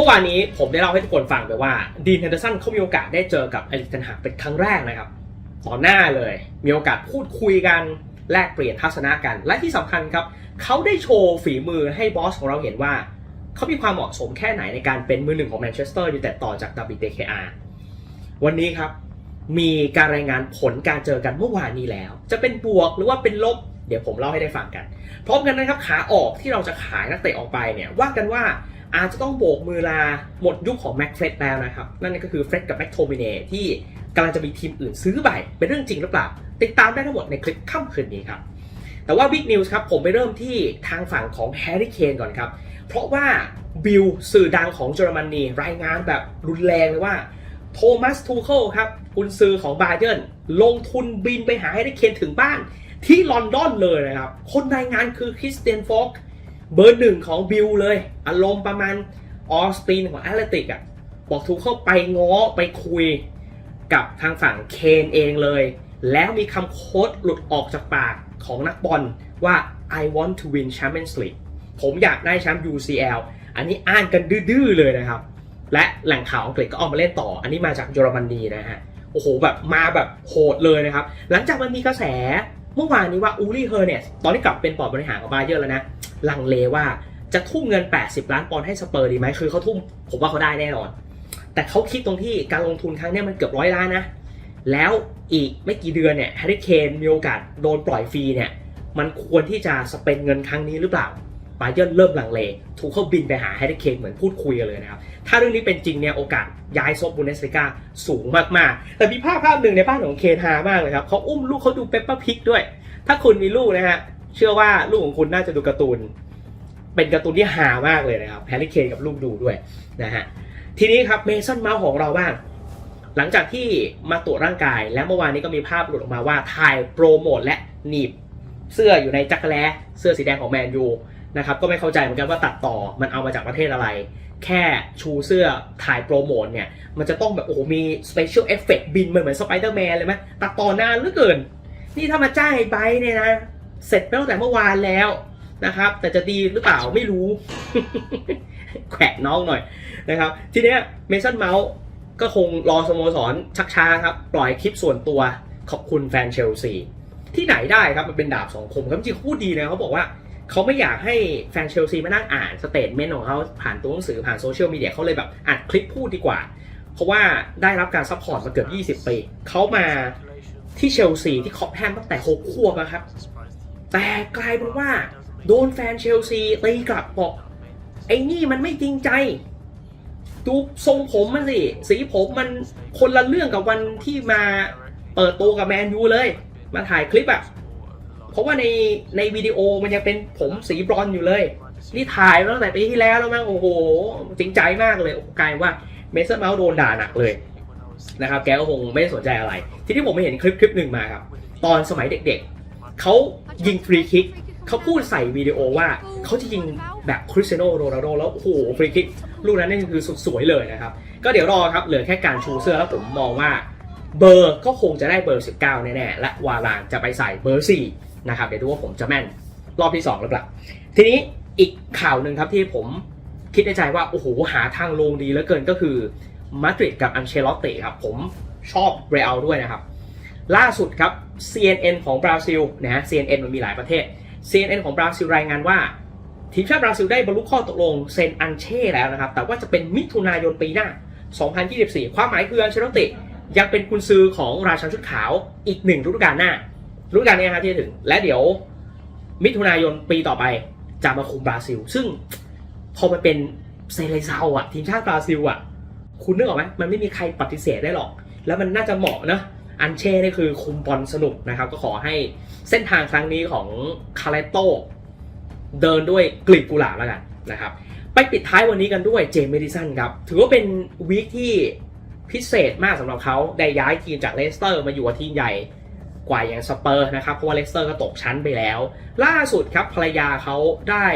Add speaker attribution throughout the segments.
Speaker 1: มื่อวานนี้ผมได้เล่าให้ทุกคนฟังไปว่าดีนเฮนเดอร์สันเขามีโอกาสได้เจอกับเอริกเทนหากเป็นครั้งแรกนะครับต่อหน้าเลย มีโอกาสพูดคุยกันแลกเปลี่ยนทัศนะกัน และที่สำคัญครับเขาได้โชว์ฝีมือให้บอสของเราเห็นว่าเขามีความเหมาะสมแค่ไหนในการเป็นมือหนึ่งของแมนเชสเตอร์ยูไนเต็ดต่อจาก WDKR วันนี้ครับ มีการรายงานผลการเจอกันเมื่อวานนี้แล้ว จะเป็นบวกหรือว่าเป็นลบ เดี๋ยวผมเล่าให้ได้ฟังกัน พร้อมกันนะครับขาออกที่เราจะขายนักเตะออกไปเนี่ยว่ากันว่า อาจจะต้องโบกมือลาหมดยุคของแม็กเฟรดแล้วนะครับ นั่นก็คือเฟรดกับแม็กโทมิเนที่กำลังจะมีทีมอื่นซื้อไปเป็นเรื่องจริงหรือเปล่า ติดตามได้ทั้งหมดในคลิปค่ำคืนนี้ครับ แต่ว่าบิ๊กนิวส์ครับ ผมไปเริ่มที่ทางฝั่งของแฮร์รี่เคนก่อนครับ เพราะว่าบิลสื่อดังของเยอรมนีรายงานแบบรุนแรงเลยว่าโทมัสทูเคิลครับกุนซื้อของบาเยิร์นลงทุนบินไปหาแฮร์รี่เคนถึงบ้านที่ลอนดอนเลยนะครับ คนรายงานคือคริสเตียนฟอก เบอร์หนึ่งของบิลเลย อารมณ์ประมาณออสตินของแอตเลติกอะบอกทูเคิลไปง้อไปคุยกับทางฝั่งเคนเองเลย แล้วมีคำโค้ดหลุดออกจากปากของนักบอลว่า I want to win Champions League ผมอยากได้แชมป์ UCL อันนี้อ่านกันดื้อเลยนะครับ และแหล่งข่าวอังกฤษก็ออกมาเล่นต่อ อันนี้มาจากเยอรมนีนะฮะ โอ้โหแบบมาแบบโหดเลยนะครับ หลังจากมันมีกระแส เมื่อวานนี้ว่าอูรี่เฮอร์เนสตอนที่กลับเป็นปอดบริหารของบาเยอร์แล้วนะ ลังเลว่าจะทุ่มเงิน 80 ล้านปอนด์ให้สเปอร์ดีไหมคือเขาทุ่มผมว่าเขาได้แน่นอน แต่เขาคิดตรงที่การลงทุนครั้งเนี้ยมันเกือบร้อยล้านนะ แล้วอีกไม่กี่เดือนเนี่ยแฮร์รี่เคนมีโอกาสโดนปล่อยฟรีเนี่ยมันควรที่จะสเปนเงินครั้งนี้หรือเปล่า บาเยิร์นเริ่มลังเล ถูกเข้าบินไปหาแฮร์รี่เคนเหมือนพูดคุยกันเลยนะครับ ถ้าเรื่องนี้เป็นจริงเนี่ยโอกาสย้ายซบบุนเดสลิก้าสูงมากๆ แต่มีภาพภาพหนึ่งในบ้านของเคนฮามากเลยครับเขาอุ้มลูกเขาดูเปปเปอร์พิกด้วย ถ้าคุณมีลูกนะฮะเชื่อว่าลูกของคุณน่าจะดูการ์ตูน เป็นการ์ตูนที่ฮามากเลยนะครับแฮร์รี่เคนกับลูกดูด้วยนะฮะทีนี้ครับเมสันเมาส์ของเราบ้างหลังจากที่มาตรวจร่างกายและเมื่อวานนี้ก็มีภาพหลุดออกมาว่าถ่ายโปรโมทและหนีบเสื้ออยู่ในจักรแล้เสื้อสีแดงของแมนยู นะครับก็ไม่เข้าใจเหมือนกันว่าตัดต่อมันเอามาจากประเทศอะไร แค่ชูเสื้อถ่ายโปรโมทเนี่ย มันจะต้องแบบโอ้โหมีสเปเชียลเอฟเฟกต์บินเหมือนเหมือนสไปเดอร์แมนเลยไหมตัดต่อนานเหลือเกิน นี่ถ้ามาจ้างไอ้ไบเนี่ยนะ เสร็จไปตั้งแต่เมื่อวานแล้วนะครับ แต่จะดีหรือเปล่าไม่รู้ แขวะน้องหน่อยนะครับ ทีเนี้ยเมสันเมาส์ก็คงรอสโมสรชักช้าครับ ปล่อยคลิปส่วนตัวขอบคุณแฟนเชลซีที่ไหนได้ครับมันเป็นดาบสองคมครับจริงพูดดีนะเขาบอกว่า เขาไม่อยากให้แฟนเชลซีมานั่งอ่านสเตทเมนต์ของเขาผ่านตัวหนังสือผ่านโซเชียลมีเดียเขาเลยแบบอัดคลิปพูดดีกว่า เพราะว่าได้รับการซัพพอร์ตมาเกือบ 20 ปี เขามาที่เชลซีที่คอปแฮมตั้งแต่6ขวบอะครับ แต่กลายเป็นว่าโดนแฟนเชลซีตีกลับบอก ไอ้นี่มันไม่จริงใจ ดูทรงผมมันสิ สีผมมันคนละเรื่องกับวันที่มาเปิดตัวกับแมนยูเลย มาถ่ายคลิปอะ เพราะว่าในในวิดีโอมันยังเป็นผมสีบรอนอยู่เลย นี่ถ่ายมาตั้งแต่ปีที่แล้วแล้วมั้งโอ้โห จริงใจมากเลยกลายว่าเมสันเมาส์โดนด่าหนักเลยนะครับแกก็คงไม่สนใจอะไร ทีนี้ผมไปเห็นคลิปคลิปหนึ่งมาครับ ตอนสมัยเด็กๆ เขายิงฟรีคิกเขาพูดใส่วิดีโอว่าเขาจะยิงแบบคริสเตียโนโรนัลโดแล้วโอ้โหฟรีคิกลูกนั้นนี่คือสุดสวยเลยนะครับ ก็เดี๋ยวรอครับ เหลือแค่การชูเสื้อแล้วผมมองว่าเบอร์ก็คงจะได้เบอร์ 19 แน่ๆ และวารานจะไปใส่เบอร์ 4 นะครับเดี๋ยวดูว่าผมจะแม่นรอบที่2หรือเปล่าทีนี้อีกข่าวหนึ่งครับที่ผมคิดในใจว่าโอ้โหหาทางลงดีเหลือเกินก็คือมาดริดกับอันเชลอตติครับผมชอบเรอัลด้วยนะครับ ล่าสุดครับ CNN ของบราซิลนะฮะ CNN มันมีหลายประเทศ CNN ของบราซิลรายงานว่า ทีมชาติบราซิลได้บรรลุข้อตกลงเซ็นอันเช่แล้วนะครับ แต่ว่าจะเป็นมิถุนายนปีหน้า 2024 ความหมายคืออันเชลอตติยังเป็นกุนซือของราชันชุดขาวอีกหนึ่งฤดูกาลหน้า ฤดูกาลนี้นะครับที่จะถึง และเดี๋ยวมิถุนายนปีต่อไปจะมาคุมบราซิล ซึ่งพอมันเป็นเซเลซาวอะทีมชาติบราซิลอะคุณนึกออกไหมมันไม่มีใครปฏิเสธได้หรอก แล้วมันน่าจะเหมาะนะอันเช่นี่คือคุมบอลสนุกนะครับ ก็ขอให้เส้นทางครั้งนี้ของคาเลโตเดินด้วยกลีบกุหลาบแล้วกันนะครับ ไปปิดท้ายวันนี้กันด้วยเจมส์เมดิสันครับ ถือว่าเป็นวีคที่พิเศษมากสำหรับเขาได้ย้ายทีมจากเลสเตอร์มาอยู่กับทีมใหญ่ กว่าอย่างสเปอร์นะครับ เพราะว่าเลสเตอร์ก็ตกชั้นไปแล้ว ล่าสุดครับภรรยาเขาได้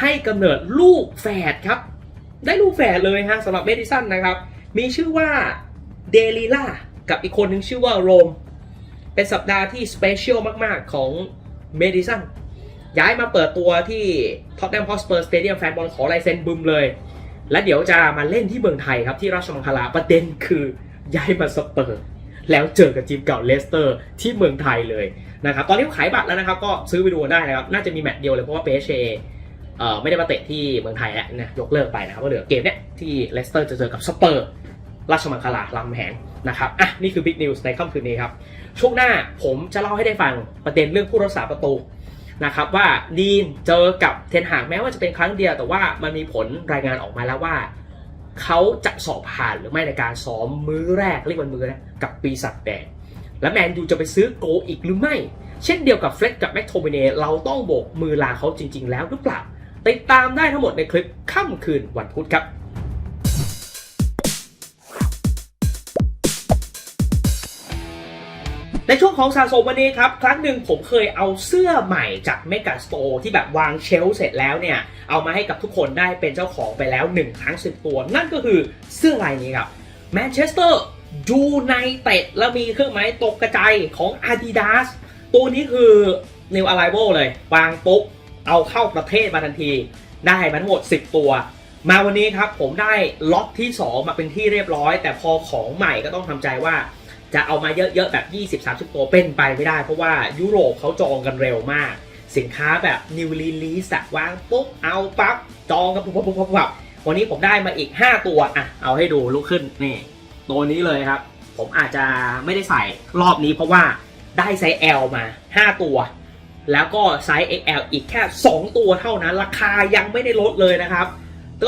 Speaker 1: ให้กำเนิดลูกแฝดครับ ได้ลูกแฝดเลยฮะสำหรับเมดิสันนะครับ มีชื่อว่าเดลิล่ากับอีกคนหนึ่งชื่อว่าโรม เป็นสัปดาห์ที่สเปเชียลมากๆของเมดิสันย้ายมาเปิดตัวที่ท็อตแนมฮอสเปอร์สเตเดียมแฟนบอลขอลายเซ็นบึมเลย และเดี๋ยวจะมาเล่นที่เมืองไทยครับที่ราชมังคลาประเด็นคือย้ายมาสเปอร์ แล้วเจอกับทีมเก่าเลสเตอร์ที่เมืองไทยเลยนะครับตอนนี้ขายบัตรแล้วนะครับก็ซื้อไปดูกันได้นะครับน่าจะมีแมตช์เดียวเลยเพราะว่าเปเชเอ่อไม่ได้มาเตะที่เมืองไทยแล้วนะยกเลิกไปนะครับก็เหลือเกมเนี้ยที่เลสเตอร์จะเจอกับสเปอร์ราชมังคลารามแหงนะครับอะนี่คือบิ๊กนิวส์ในค่ำคืนนี้ครับช่วงหน้าผมจะเล่าให้ได้ฟังประเด็นเรื่องผู้รักษาประตูนะครับว่าดีนเจอกับเทนหากแม้ว่าจะเป็นครั้งเดียวแต่ว่ามันมีผลรายงานออกมาแล้วว่า เขาจะสอบผ่านหรือไม่ในการซ้อมมื้อแรกเรียกวันมื้อนะกับปีศาจแดงและแมนยูจะไปซื้อโกอีกหรือไม่ เช่นเดียวกับเฟล็กกับแม็กโทมิเนเราต้องโบกมือลาเขาจริง ๆ แล้วหรือเปล่าติดตามได้ทั้งหมดในคลิปค่ำคืนวันพุธครับ ในช่วงของสะสมวันนี้ครับ ครั้งหนึ่งผมเคยเอาเสื้อใหม่จากเมกาสโตร์ที่แบบวางเชลเสร็จแล้วเนี่ย เอามาให้กับทุกคนได้เป็นเจ้าของไปแล้ว 1 ครั้ง 10 ตัว นั่นก็คือเสื้อลายนี้ครับแมนเชสเตอร์ยูไนเต็ดแล้วมีเครื่องหมายตกกระจายของ Adidas ตัวนี้คือ New Arrival เลย วางปุ๊บ เอาเข้าประเทศมาทันที ได้มาทั้งหมด 10 ตัวมาวันนี้ครับผมได้ล็อตที่ 2 มาเป็นที่เรียบร้อย แต่พอของใหม่ก็ต้องทำใจว่า จะเอามาเยอะๆ แบบ 20-30 ตัวเป็นไปไม่ได้ เพราะว่ายุโรปเขาจองกันเร็วมาก สินค้าแบบ new release วางปุ๊บ เอาปั๊บ จองกันปุ๊บปุ๊บปุ๊บปุ๊บวันนี้ผมได้มาอีก 5 ตัวอะเอาให้ดูลุกขึ้นนี่ตัวนี้เลยครับ ผมอาจจะไม่ได้ใส่รอบนี้เพราะว่าได้ไซส์ L มา 5 ตัว แล้วก็ไซส์ XL อีกแค่ 2 ตัวเท่านั้น ราคายังไม่ได้ลดเลยนะครับ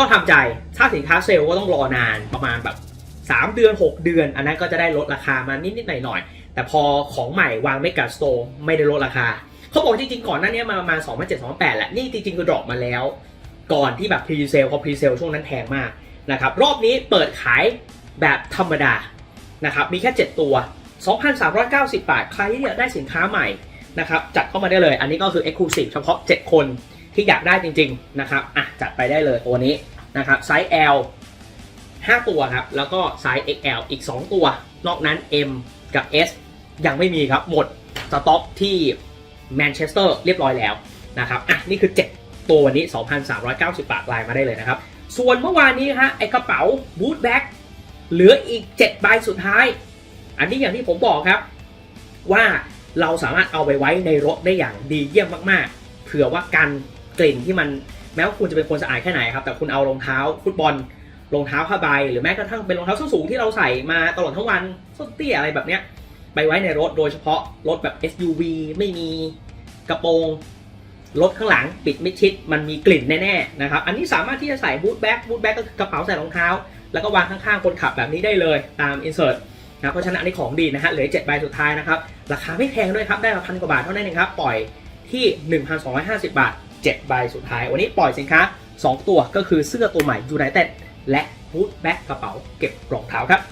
Speaker 1: ก็ทำใจถ้าสินค้าเซลล์ก็ต้องรอนานประมาณแบบ 3 เดือน 6 เดือน อันนั้นก็จะได้ลดราคามานิดๆหน่อยๆแต่พอของใหม่วางไม่กัดสโตร์ไม่ได้ลดราคาเขาบอกจริงๆก่อนหน้านี้มาประมาณ2 0 0 7 2 0 8แหละนี่จริงๆก็ดรอปมาแล้ว ก่อนที่แบบพรีเซลเขาพรีเซลช่วงนั้นแพงมากนะครับรอบนี้เปิดขายแบบธรรมดานะครับมีแค่ 7 ตัว 2,390 บาท ใครที่อยากได้สินค้าใหม่นะครับจัดเข้ามาได้เลย อันนี้ก็คือ Exclusive เฉพาะ 7 คนที่อยากได้จริง ๆ นะครับอะจัดไปได้เลยตัวนี้นะครับไซส์ L 5 ตัวครับ แล้วก็ไซส์ XL อีก 2 ตัว นอกนั้น M กับ S ยังไม่มีครับ หมดสต็อกที่แมนเชสเตอร์เรียบร้อยแล้วนะครับอะนี่คือ 7 ตัววันนี้ 2,390 บาทไลน์มาได้เลยนะครับ ส่วนเมื่อวานนี้ฮะไอกระเป๋าบูทแบ็กเหลืออีก7ใบสุดท้าย อันนี้อย่างที่ผมบอกครับ ว่าเราสามารถเอาไปไว้ในรถได้อย่างดีเยี่ยมมากๆ เผื่อว่ากันกลิ่นที่มันแม้ว่าคุณจะเป็นคนสะอาดแค่ไหนครับ แต่คุณเอารองเท้าฟุตบอล รองเท้าผ้าใบหรือแม้กระทั่งเป็นรองเท้าส้นสูงที่เราใส่มาตลอดทั้งวันส้นเตี้ยอะไรแบบเนี้ยไปไว้ในรถโดยเฉพาะรถแบบ SUV ไม่มีกระโปรงรถข้างหลังปิดไม่ชิดมันมีกลิ่นแน่ๆนะครับอันนี้สามารถที่จะใส่บูทแบ็กบูทแบ็กก็คือกระเป๋าใส่รองเท้า แล้วก็วางข้างๆคนขับแบบนี้ได้เลยตามอินเสิร์ตนะเพราะฉะนั้นอันนี้ของดีนะฮะเหลือ7ใบสุดท้ายนะครับราคาไม่แพงด้วยครับได้มาพันกว่าบาทเท่านั้นเองครับปล่อยที่ 1,250 บาท7ใบสุดท้าย วันนี้ปล่อยสินค้า 2 ตัวก็คือเสื้อตัวใหม่ยูไนเต็ด และบูทแบ็กกระเป๋าเก็บรองเท้าครับ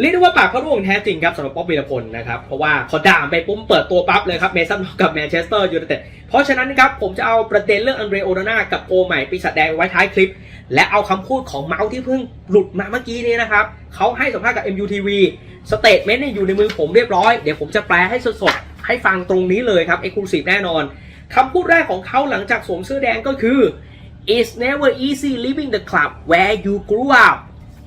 Speaker 1: เรียกได้ว่าปากเขาร่วงแท้จริงครับสำหรับป๊อบวีรพลนะครับ เพราะว่าพอด่ามไปปุ๊บเปิดตัวปั๊บเลยครับเมสันกับแมนเชสเตอร์ยูไนเต็ดเพราะฉะนั้นนะครับผมจะเอาประเด็นเรื่องอันเดรโอนาน่ากับโกใหม่ปีศาจแดงไว้ท้ายคลิป และเอาคำพูดของเมาส์ที่เพิ่งหลุดมาเมื่อกี้นี้นะครับเขาให้สัมภาษณ์กับ MUTV สเตทเมนต์นี่อยู่ในมือผมเรียบร้อย เดี๋ยวผมจะแปลให้สดๆให้ฟังตรงนี้เลยครับ Exclusive แน่นอนคำพูดแรกของเขาหลังจากสวมเสื้อแดงก็คือ it's never easy leaving the club where you grew up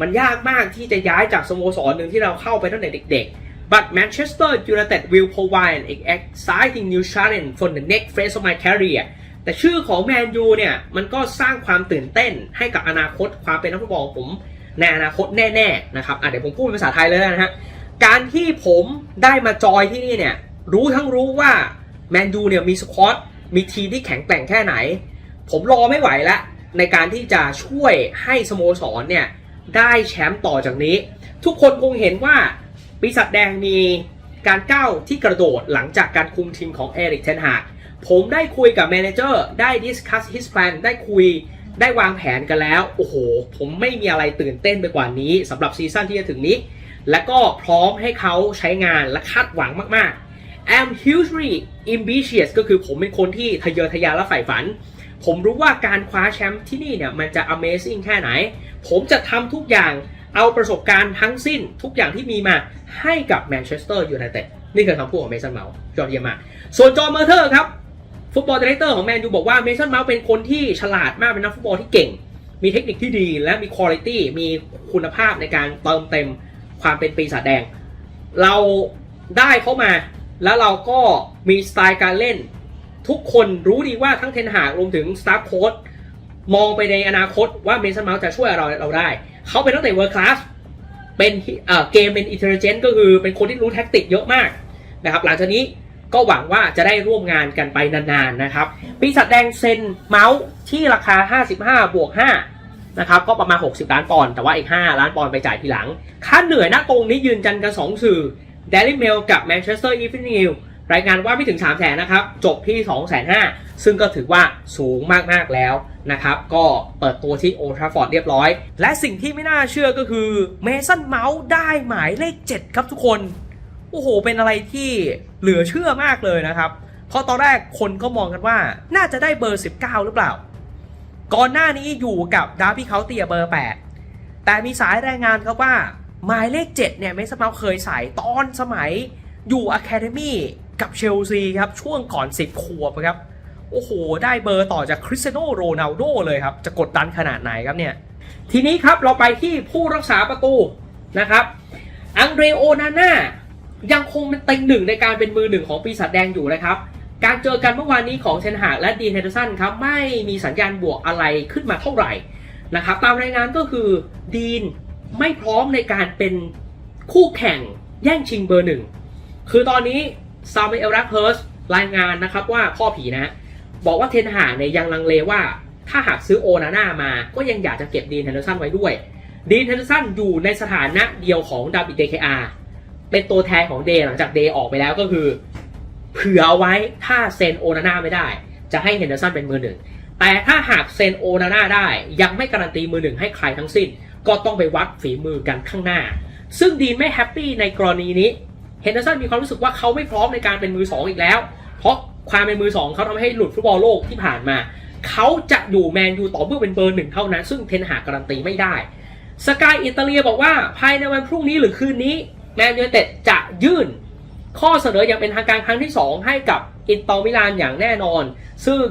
Speaker 1: มันยากมากที่จะย้ายจากสโมสรหนึ่งที่เราเข้าไปตั้งแต่เด็กๆ but Manchester United will provide an exciting new challenge for the next phase of my career แต่ชื่อของแมนยูเนี่ย มันก็สร้างความตื่นเต้นให้กับอนาคตความเป็นนักฟุตบอลผมในอนาคตแน่ๆนะครับอะเดี๋ยวผมพูดเป็นภาษาไทยเลยนะฮะ การที่ผมได้มาจอยที่นี่เนี่ย รู้ทั้งรู้ว่าแมนยูเนี่ยมีสควอตมีทีมที่แข็งแกร่งแค่ไหน ผมรอไม่ไหวแล้วในการที่จะช่วยให้สโมสรเนี่ยได้แชมป์ต่อจากนี้ ทุกคนคงเห็นว่าปีศาจแดงมีการก้าวที่กระโดดหลังจากการคุมทีมของเอริกเทนฮากผมได้คุยกับแมเนเจอร์ได้ discuss his plan ได้คุยได้วางแผนกันแล้ว โอ้โห ผมไม่มีอะไรตื่นเต้นไปกว่านี้สำหรับซีซั่นที่จะถึงนี้ และก็พร้อมให้เขาใช้งานและคาดหวังมากๆ I'm hugely ambitious ก็คือผมเป็นคนที่ทะเยอทะยานและใฝ่ฝัน ผมรู้ว่าการคว้าแชมป์ที่นี่เนี่ยมันจะ amazing แค่ไหน ผมจะทำทุกอย่างเอาประสบการณ์ทั้งสิ้นทุกอย่างที่มีมาให้กับแมนเชสเตอร์ยูไนเต็ดนี่คือคำพูดของเมสันเมาส์ยอดเยี่ยมมาก ส่วนจอห์นเมอร์เทอร์ครับฟุตบอลดีเรคเตอร์ของแมนยูบอกว่าเมสันเมาส์เป็นคนที่ฉลาดมากเป็นนักฟุตบอลที่เก่ง มีเทคนิคที่ดี และมีคุณภาพมีคุณภาพในการเติมเต็มความเป็นปีศาจแดง เราได้เข้ามา แล้วเราก็มีสไตล์การเล่น ทุกคนรู้ดีว่าทั้งเทนหากรวมถึงสตาร์โค้ดมองไปในอนาคตว่าเมสันเมาส์จะช่วยเราเราได้ เขาเป็นตั้งแต่เวอร์คลาสเป็นเกมเป็นอินเทลเจนต์ก็คือเป็นคนที่รู้แท็กติกเยอะมากนะครับหลังจากนี้ก็หวังว่าจะได้ร่วมงานกันไปนานๆนะครับปีศาจแดงเซนเมาส์ที่ราคา 55 บวก 5 นะครับ ก็ประมาณ 60 ล้านปอนด์แต่ว่าอีก 5 ล้านปอนด์ไปจ่ายทีหลัง ค่าเหนื่อยน้าตรงนี้ยืนยันกัน 2 สื่อ Daily Mail กับ Manchester Evening News รายงานว่าไม่ถึง 3 0 0แสนนะครับ จบที่ 2 5 0 0 0ซึ่งก็ถือว่าสูงมาก ๆ แล้วนะครับ ก็เปิดตัวที่โอทราฟอร์ดเรียบร้อย และสิ่งที่ไม่น่าเชื่อก็คือเมสันเมาส์ได้หมายเลข 7 ครับทุกคน โอ้โห เป็นอะไรที่เหลือเชื่อมากเลยนะครับ เพราะตอนแรกคนก็มองกันว่าน่าจะได้เบอร์ 19 หรือเปล่า ก่อนหน้านี้อยู่กับดาร์บี้เคาเตียเบอร์ 8 แต่มีสายรายงานครับว่าหมายเลข 7 เนี่ยเมสันเมาส์เคยใส่ตอนสมัยอยู่อะคาเดมี่ กับเชลซีครับช่วงก่อน 10 ขวบครับ โอ้โห ได้เบอร์ต่อจากคริสเตียโนโรนัลโดเลยครับ จะกดดันขนาดไหนครับเนี่ย ทีนี้ครับเราไปที่ผู้รักษาประตูนะครับอังเดรโอนาน่ายังคงเป็นเต็งหนึ่งในการเป็นมือหนึ่งของปีศาจแดงอยู่นะครับ การเจอกันเมื่อวานนี้ของเชนหากและดีนเฮเดอร์สันครับไม่มีสัญญาณบวกอะไรขึ้นมาเท่าไหร่นะครับตามรายงานก็คือดีนไม่พร้อมในการเป็นคู่แข่งแย่งชิงเบอร์หนึ่งคือตอนนี้ ซามูเอลรักเฮิร์สรายงานนะครับว่าพ่อผีนะ บอกว่าเทนหาเนี่ยยังลังเลว่า ถ้าหากซื้อโอนาน่ามา ก็ยังอยากจะเก็บดีนเฮนเดอร์สันไว้ด้วย ดีนเฮนเดอร์สันอยู่ในสถานะเดียวของดาวิดเดคอาเป็นตัวแทนของเดย์หลังจากเดย์ออกไปแล้วก็คือเผื่อเอาไว้ถ้าเซนโอนาน่าไม่ได้ จะให้เฮนเดอร์สันเป็นมือหนึ่งแต่ถ้าหากเซนโอนาน่าได้ยังไม่การันตีมือหนึ่งให้ใครทั้งสิ้น ก็ต้องไปวัดฝีมือกันข้างหน้า ซึ่งดีนไม่แฮปปี้ในกรณีนี้ เฮนเดอร์สันมีความรู้สึกว่าเขาไม่พร้อมในการเป็นมือสองอีกแล้ว เพราะความเป็นมือสองเขาทำให้หลุดฟุตบอลโลกที่ผ่านมา เขาจะอยู่แมนยูต่อเมื่อเป็นเบอร์หนึ่งเท่านั้น ซึ่งเทนหาการันตีไม่ได้สกายอิตาเลียบอกว่าภายในวันพรุ่งนี้หรือคืนนี้แมนยูเต็ดจะยื่นข้อเสนออย่างเป็นทางการครั้งที่ 2 ให้กับอินเตอร์มิลานอย่างแน่นอน ซึ่ง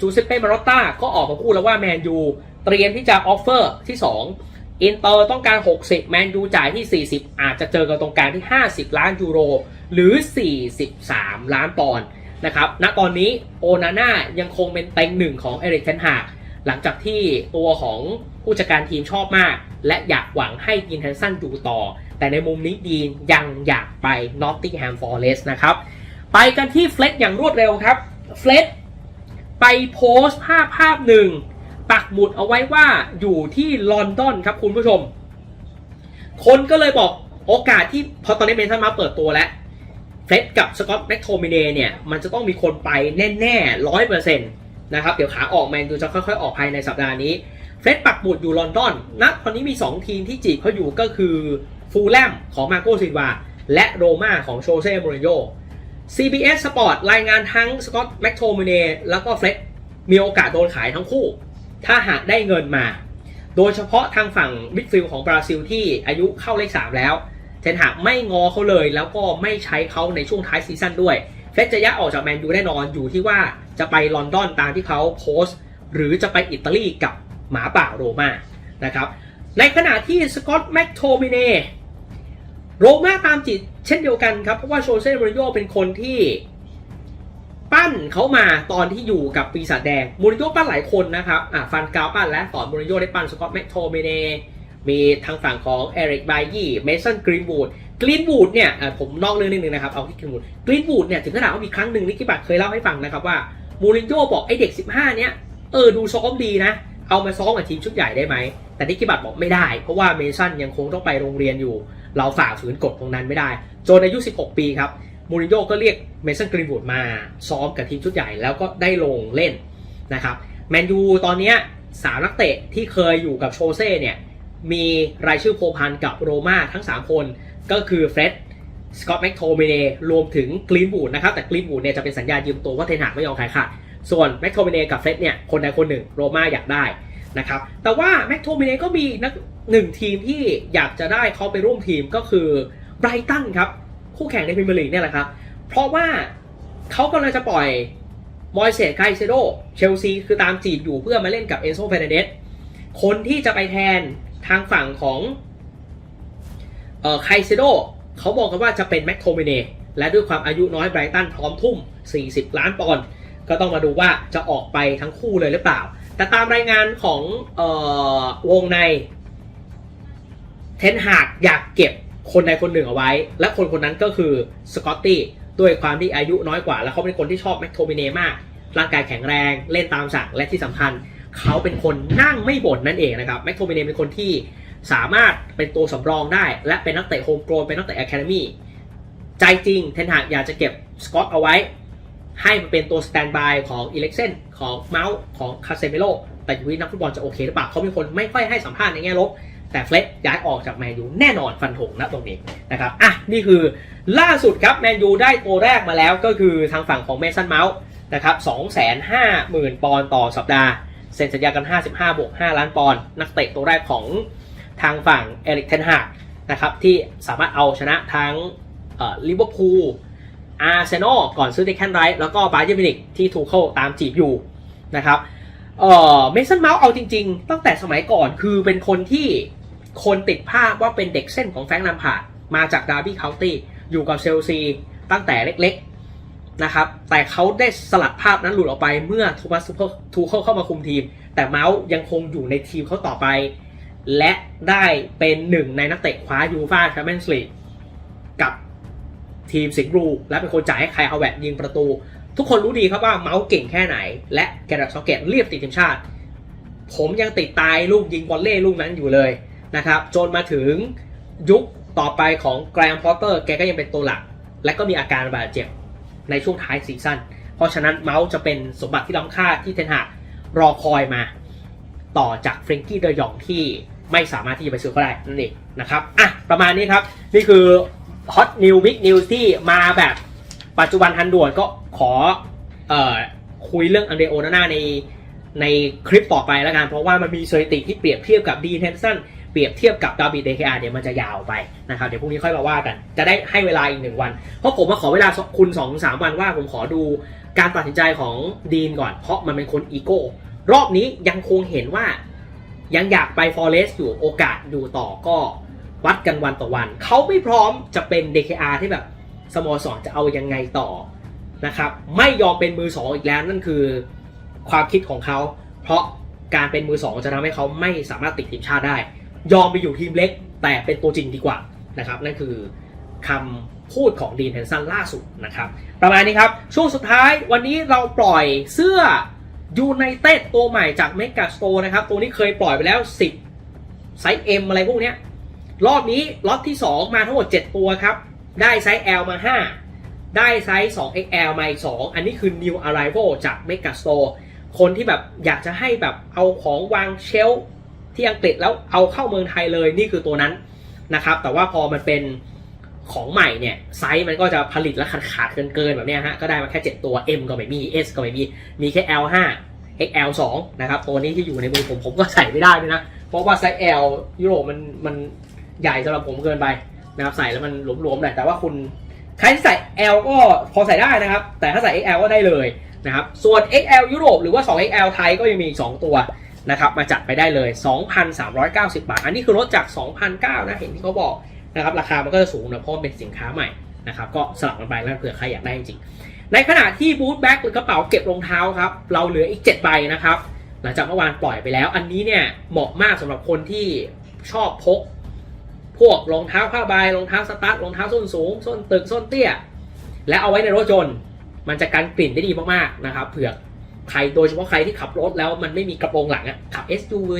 Speaker 1: จูเซปเป้ มาโรตตาก็ออกมาพูดแล้วว่าแมนยูเตรียมที่จะออฟเฟอร์ที่ 2 อินเตอร์ต้องการ 60 แมนยูจ่ายที่ 40 อาจจะเจอกันตรงกลางที่ 50 ล้านยูโร หรือ 43 ล้านปอนด์นะครับณตอนนี้โอนาน่ายังคงเป็นเต็งหนึ่งของเอริกเทนฮากหลังจากที่ตัวของผู้จัดการทีมชอบมาก และอยากหวังให้ยินแฮนสันอยู่ต่อ แต่ในมุมนี้ดีนยังอยากไปนอตติงแฮมฟอร์เรสนะครับ ไปกันที่เฟล็กอย่างรวดเร็วครับเฟล็กไปโพสต์ภาพภาพหนึ่ง ปักหมุดเอาไว้ว่าอยู่ที่ลอนดอนครับคุณผู้ชม คนก็เลยบอกโอกาสที่พอตอนนี้เมนซันมาเปิดตัวแล้วเฟ็ดกับสกอตแมคโทมิเนเนี่ยมันจะต้องมีคนไปแน่ๆร้อยเปอร์เซ็นต์นะครับ เดี๋ยวขาออกแมนดูจะค่อยๆ ออกภายในสัปดาห์นี้ เฟ็ดปักหมุดอยู่ลอนดอนนะตอนนี้มี 2 ทีมที่จีบเขาอยู่ก็คือฟูลแลมของมาโกซินวาและโรม่าของโชเซ่มูรินโญ่ CBS Sport รายงานทั้งสกอตแมคโทมิเนแล้วก็เฟ็ดมีโอกาสโดนขายทั้งคู่ ถ้าหากได้เงินมา โดยเฉพาะทางฝั่งมิดฟิลด์ของบราซิลที่อายุเข้าเลข3แล้วเทนหากไม่งอเขาเลย แล้วก็ไม่ใช้เขาในช่วงท้ายซีซั่นด้วยเฟสจะยะออกจากแมนยูแน่นอนอยู่ที่ว่าจะไปลอนดอนตามที่เขาโพสต์ หรือจะไปอิตาลีกับหมาป่าโรมานะครับในขณะที่สกอตแมคโทมิเนโรม่าตามจิตเช่นเดียวกันครับ เพราะว่าโชเซ่มริโญ่เป็นคนที่ ปั้นเขามาตอนที่อยู่กับปีศาจแดงมูรินโญ่ปั้นหลายคนนะครับอะฟันกาวปั้นและตอนมูรินโญ่ได้ปั้นสกอตแมคโทมิเนมีทางฝั่งของเอริกไบยี่เมสันกรีนวูดกรีนวูดเนี่ยผมนอกเรื่องนิดนึงนะครับเอาที่กรีนวูดกรีนวูดเนี่ยถึงขนาดว่ามีครั้งหนึ่งนิกกี้บัตเคยเล่าให้ฟังนะครับว่ามูรินโญ่บอกไอเด็ก 15 เนี่ยเออดูซ้อมดีนะ เอามาซ้อมกับทีมชุดใหญ่ได้ไหม แต่นิกกี้บัตบอกไม่ได้ เพราะว่าเมสันยังคงต้องไปโรงเรียนอยู่ เราฝ่าฝืนกฎตรงนั้นไม่ได้ จนอายุ 16 ปีครับ มูรินโญ่ก็เรียกเมสันกรีนวูดมาซ้อมกับทีมชุดใหญ่แล้วก็ได้ลงเล่นนะครับแมนยูตอนนี้สามนักเตะที่เคยอยู่กับโชเซ่เนี่ยมีรายชื่อโพพันกับโรม่าทั้ง 3 คนก็คือเฟร็ดสกอตแมคโทเมเนรวมถึงกรีนบูดนะครับแต่กรีนบูดเนี่ยจะเป็นสัญญายืมตัวว่าเทนหากไม่ยอมขายขาดส่วนแมคโทเมเนกับเฟร็ดเนี่ยคนใดคนหนึ่งโรม่าอยากได้นะครับแต่ว่าแมคโทเมเนก็มีนักหนึ่งทีมที่อยากจะได้เขาไปร่วมทีมก็คือไบรตันครับ คู่แข่งในพรีเมียร์ลีกเนี่ยแหละครับ เพราะว่าเขากำลังจะปล่อยมอยเซสไคเซโดเชลซีคือตามจีบอยู่เพื่อมาเล่นกับเอนโซเฟรนเดสคนที่จะไปแทนทางฝั่งของเอ่อไคเซโดเขาบอกกันว่าจะเป็นแม็กโทมิเนและด้วยความอายุน้อยไบรตันพร้อมทุ่ม 40 ล้านปอนด์ก็ต้องมาดูว่าจะออกไปทั้งคู่เลยหรือเปล่า แต่ตามรายงานของออวงใน เทนหากอยากเก็บ คนใดคนหนึ่งเอาไว้ และคนคนนั้นก็คือสกอตตี้ด้วยความที่อายุน้อยกว่า แล้วเขาเป็นคนที่ชอบแมคโทมิเนมาก ร่างกายแข็งแรงเล่นตามสั่งและที่สำคัญ เขาเป็นคนนั่งไม่บ่นนั่นเองนะครับแมคโทมิเนเป็นคนที่สามารถเป็นตัวสำรองได้ และเป็นนักเตะโฮมโกลนเป็นนักเตะอะคาเดมี่ใจจริงเทนหากอยากจะเก็บสกอตเอาไว้ ให้มันเป็นตัวสแตนบายของอิเล็กเซนของเมาส์ของคาเซเมโลแต่อยู่ที่นักฟุตบอลจะโอเคหรือเปล่าเขาเป็นคนไม่ค่อยให้สัมภาษณ์ในแง่ลบ แต่เฟล็กย้ายออกจากแมนยูแน่นอนฟันธงนะตรงนี้นะครับอะนี่คือล่าสุดครับแมนยูได้ตัวแรกมาแล้วก็คือทางฝั่งของเมสันเมาส์นะครับ250,000ปอนด์ต่อสัปดาห์เซ็นสัญญากัน 55บวก5ล้านปอนด์นักเตะตัวแรกของทางฝั่งเอริกเทนฮากนะครับที่สามารถเอาชนะทั้งลิเวอร์พูลอาร์เซนอลก่อนซื้อเดคแคนไรท์แล้วก็บาเยอร์มินิกที่ถูกเข้าตามจีบอยู่นะครับเออเมสันเมาส์เอาจริง ๆ ตั้งแต่สมัยก่อนคือเป็นคนที่ คนติดภาพว่าเป็นเด็กเส้นของแฟรงค์ลัมพาร์ดมาจากดาร์บี้เคาน์ตี้อยู่กับเชลซีตั้งแต่เล็กๆนะครับ แต่เขาได้สลัดภาพนั้นหลุดออกไปเมื่อทูมัสทูเคิลเข้ามาคุมทีม แต่เมาส์ยังคงอยู่ในทีมเขาต่อไป และได้เป็นหนึ่งในนักเตะคว้ายูฟ่าแชมเปี้ยนส์ลีกกับทีมสิงห์บลูและเป็นคนจ่ายให้ใครเอาแวตยิงประตู ทุกคนรู้ดีครับว่าเมาส์เก่งแค่ไหน และแกรดซ็อกเก็ตเรียบติดทีมชาติ ผมยังติดตายลูกยิงบอลเล่ลูกนั้นอยู่เลย นะครับจนมาถึงยุคต่อไปของแกรมพอตเตอร์แกก็ยังเป็นตัวหลัก และก็มีอาการบาดเจ็บในช่วงท้ายซีซั่นเพราะฉะนั้นเมาส์จะเป็นสมบัติที่ล้ำค่าที่เทนหากรอคอยมา ต่อจากเฟรงกี้เดยองที่ไม่สามารถที่จะไปซื้อได้นั่นเองนะครับอะประมาณนี้ครับ นี่คือฮอตนิวบิ๊กนิวที่มาแบบปัจจุบันทันด่วนก็ขอเอ่อคุยเรื่องอันเดโอนาน่าในในคลิปต่อไปแล้วกัน เพราะว่ามันมีสถิติที่เปรียบเทียบกับดีเทนสัน เปรียบเทียบกับดาบิดเดคอาร์เดี๋ยวมันจะยาวไปนะครับเดี๋ยวพรุ่งนี้ค่อยมาว่ากัน จะได้ให้เวลาอีกหนึ่งวัน เพราะผมมาขอเวลาคุณ2อสามวันว่าผมขอดูการตัดสินใจของดีนก่อน เพราะมันเป็นคนอีโก้รอบนี้ยังคงเห็นว่ายังอยากไปฟอเรสอยู่โอกาสอยู่ต่อก็วัดกันวันต่อวัน เขาไม่พร้อมจะเป็น DKR ที่แบบสโมสรจะเอายังไงต่อนะครับไม่ยอมเป็นมือสองอีกแล้วนั่นคือความคิดของเขา เพราะการเป็นมือสองจะทำให้เขาไม่สามารถติดทีมชาติได้ ยอมไปอยู่ทีมเล็ก แต่เป็นตัวจริงดีกว่านะครับนั่นคือคำพูดของดีนเทนสันล่าสุดนะครับประมาณนี้ครับ ช่วงสุดท้ายวันนี้เราปล่อยเสื้อยูไนเต็ดตัวใหม่จากเมกาสโตนะครับ ตัวนี้เคยปล่อยไปแล้ว 10 ไซส์ M อะไรพวกนี้รอบนี้ล็อตที่ 2 มาทั้งหมด 7 ตัวครับ ได้ไซส์ L มา 5 ได้ไซส์ 2XL มาอีก 2 อันนี้คือ New Arrival จาก Mega Store คนที่แบบอยากจะให้แบบเอาของวางเชลฟ์ ที่อังกฤษแล้วเอาเข้าเมืองไทยเลยนี่คือตัวนั้นนะครับ แต่ว่าพอมันเป็นของใหม่เนี่ยไซส์มันก็จะผลิตแล้วขาดขาดเกินเกินๆแบบนี้ฮะก็ได้มาแค่ 7 ตัว M ก็ไม่มี S ก็ไม่มี มีแค่ L 5 XL 2นะครับตัวนี้ที่อยู่ในมือผมผมก็ใส่ไม่ได้ด้วยนะ เพราะว่าไซส์ L ยุโรปมันมันใหญ่สำหรับผมเกินไปนะครับใส่แล้วมันหลวมๆหน่อยแต่ว่าคุณใครที่ใส่ L ก็พอใส่ได้นะครับ แต่ถ้าใส่ XL ก็ได้เลยนะครับส่วน XL ยุโรปหรือว่า 2XL ไทยก็ยังมีอีก 2 ตัว นะครับมาจัดไปได้เลย 2,390 บาท อันนี้คือลดจาก 2,009นะเห็นที่เขาบอกนะครับราคามันก็จะสูงนะเพราะมันเป็นสินค้าใหม่นะครับก็สลับกันไปแล้วเผื่อใครอยากได้จริงในขณะที่บูทแบ็กหรือกระเป๋าเก็บรองเท้าครับเราเหลืออีก 7 ใบนะครับ หลังจากเมื่อวานปล่อยไปแล้ว อันนี้เนี่ยเหมาะมากสำหรับคนที่ชอบพก พวกรองเท้าผ้าใบรองเท้าสตั๊ดรองเท้าส้นสูง ส้นตึกส้นเตี้ย และเอาไว้ในรถยนต์มันจะกันกลิ่นได้ดีมากๆนะครับเผื่อ ใครโดยเฉพาะใครที่ขับรถแล้วมันไม่มีกระโปรงหลังอะขับ SUV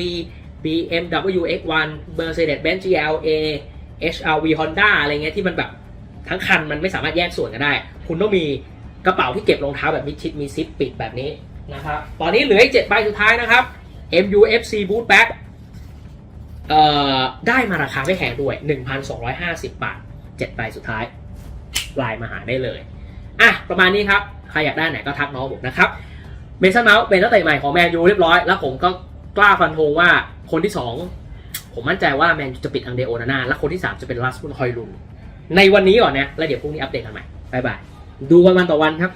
Speaker 1: BMW X1 Mercedes-Benz GLA HRV Honda อะไรเงี้ยที่มันแบบทั้งคันมันไม่สามารถแยกส่วนกันได้ คุณต้องมีกระเป๋าที่เก็บรองเท้าแบบมิดชิดมีซิปปิดแบบนี้นะครับ ตอนนี้เหลืออีก7ใบสุดท้ายนะครับ MUFC Boot Back เอ่อได้มาราคาไม่แพงด้วย 1,250 บาท7ใบสุดท้ายไลน์มาหาได้เลย อะ ประมาณนี้ครับ ใครอยากได้ไหนก็ทักน้องผมนะครับ เมสันเมาส์เป็นนักเตะใหม่ของแมนยูเรียบร้อย แล้วผมก็กล้าฟันธงว่าคนที่ 2 ผมมั่นใจว่าแมนยูจะปิดอังเดโอนาน่าและคนที่ 3 จะเป็นลาสมุนฮอยลุนในวันนี้ก่อนนะ แล้วเดี๋ยวพรุ่งนี้อัปเดตกันใหม่บายบาย ดูกันวันต่อวันครับ